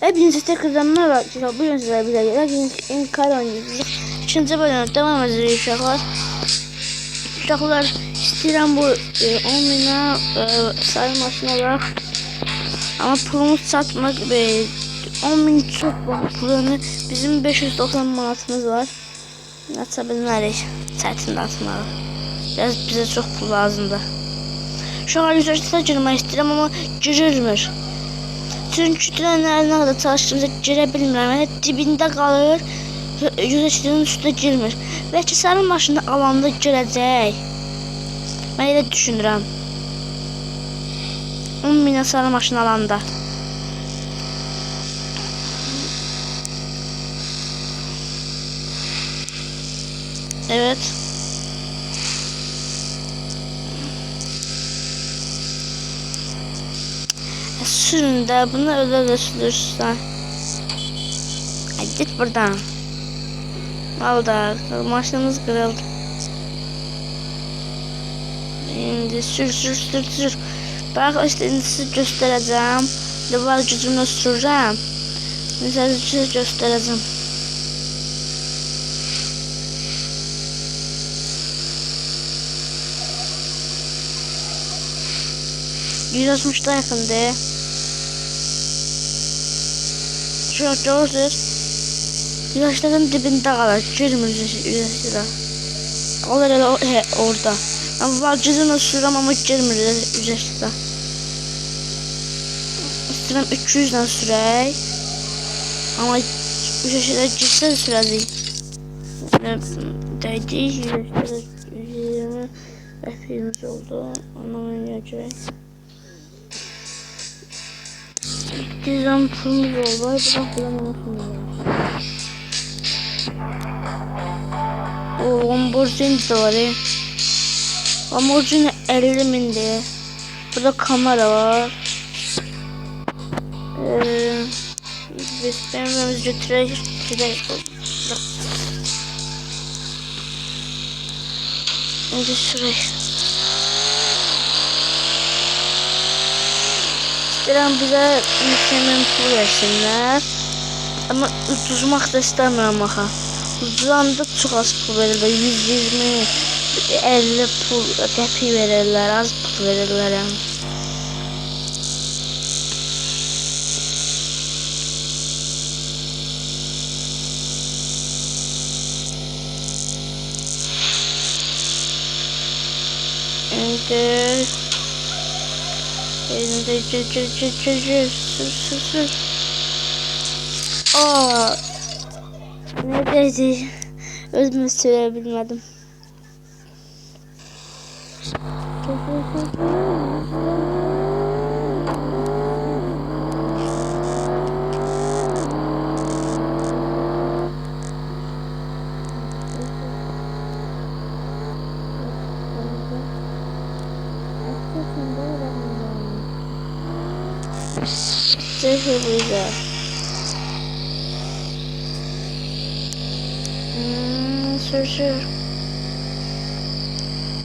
Hepinize tekrardan merhaba. Bugün sizlerle bize gelir. İnkar oynayacağız. İkinci bölümde devam edeceğiz uşaqlar. Uşaqlar istəyirəm bu e, 10 minə e, sayı maşın olaraq ama pulumuz çatmır. E, 10 min çox bahatlarını bizim 590 manatımız var. Aça bilmərik. Çətin atmalı. Biraz bizə çox pul lazımdır. Şu an yüzleştirə girmək istəyirəm amma girilmir. Çünkü trenler ne kadar çalıştığımda girə bilmirəm. Yəni dibində qalır. Yüzleştirinin üstünə girmir. Bəlkə sarı maşını alanda girəcək. Mən elə düşünürəm. 10 minə sarı maşını alanda. Evet. Sürün de bunu öyle de sürürsen. Ay git buradan. Aldı. Maşınımız kırıldı. Şimdi sür sür sür sür. Bak işte size göstereceğim. De var gücümle süreceğim. Mesela size göstereceğim. Yüz altmışta yakındı. An görürsünüz. Yüzleştirin dibinde kalır. Girmir. Kalır öyle o- he, orada. Ama var cızını sürəm ama girmir yüzleştirin. İstəyirəm 200 ilə sürək. Ama yüzleştirin girsə sürəcək. Dəydik yüzleştirin 120 FP'miz oldu. Onu oynayacaq. Dizem pulumuz oldu. Bırak bulan onu pulumuz O Lamborghini de var ya. Lamborghini 50 bindi. Burada kamera var. Ee, biz benim götürək gedək. İndi İstəyirəm bizə mükəmməl pul versinlər. Amma uduzmaq da istəmirəm axı. Uduzanda çox az pul verirlər. 120, 50 pul qəpik verirlər, az pul verirlər yəni. İndi Elinde cır cır cır cır cır sür sür sür. Aa, neredeydi? Özümü sürebilmedim. Zırhı burada. Hmm, sür sür.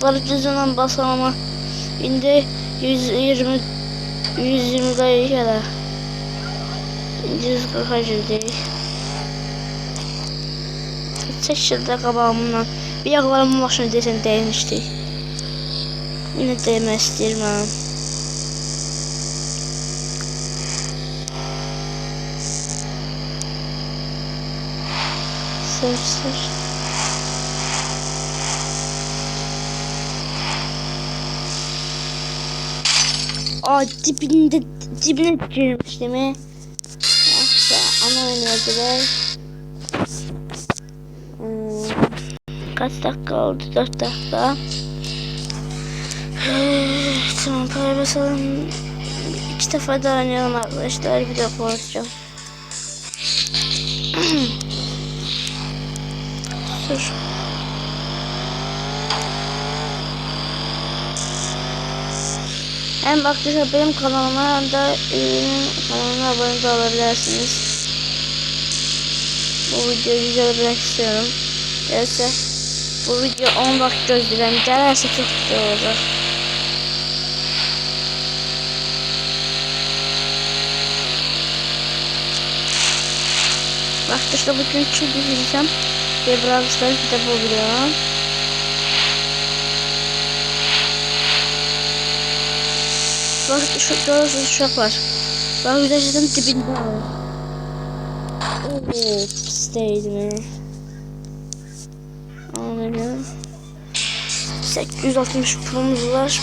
Barıcızından basam ama indi 120 120 dayı kadar. İndi 140'a girdik. Çəkildə qabağımdan. Bir yaxlarımın maşını desən dəymişdik. Yine dəymək istəyirəm. Sır. Aa dibinde dibine girmiş değil mi? Neyse ana oynayacaklar. Hmm, kaç dakika oldu? 4 dakika. Tamam para basalım. İki defa da oynayalım arkadaşlar. Bir de korkacağım. Dur. Hem arkadaşlar benim kanalıma hem de ürünün kanalına abone olabilirsiniz. Bu videoyu izlemek istiyorum. Gelirse bu video 10 dakika gözlerim. Gelirse çok güzel olacak. Arkadaşlar bugün çok izleyeceğim. Ve Brawl Stars kitap oluyor. Bak şu doğrusu uşak var. Bak güzelceğin dibinde var. Evet, pisteydi mi? Anladım. 860 pulumuz var.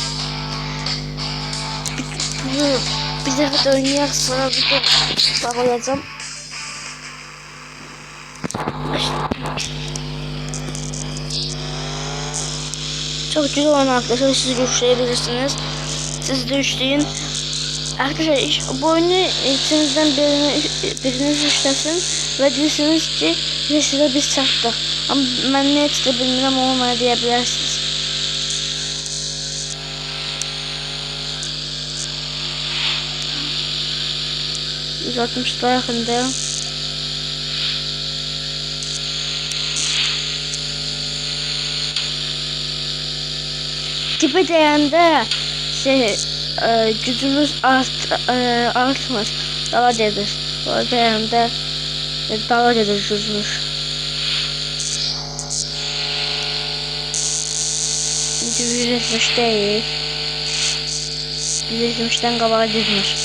Bir, bir, bir defa da oynayak sonra bir de bakacağım. Çok güzel oyun arkadaşlar. Siz güçleyebilirsiniz. Siz de üçleyin. Arkadaşlar iş- bu oyunu içinizden birini, biriniz üçlesin ve deyirsiniz ki biz size biz çattık. Ama ben ne etdi bilmirəm olmaya deyə bilərsiniz. Uzatmışda Tipe değende şey e, gücümüz art, e, artmaz. Daha dedir. O değende e, daha dedir gücümüz. Yüz yetmiş değil. Yüz yetmişten kabağa gitmiş.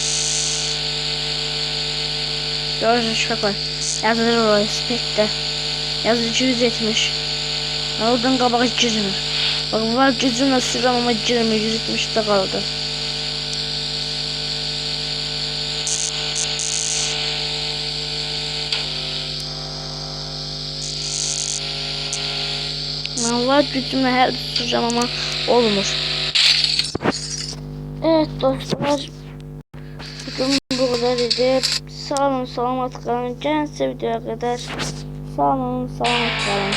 Gördüğünüz çok var. Yazılır o spekte. Yazıcı 170. Oradan kabağa girmiyor. Bak var gücümle sürem ama girmiyor. 170'te kaldı. Ben var gücümle her süreceğim ama olmuş. Evet dostlar. Bugün bu kadar idi. Sağ olun, selamat kalın. Kendinize videoya kadar. Sağ olun, selamat kalın.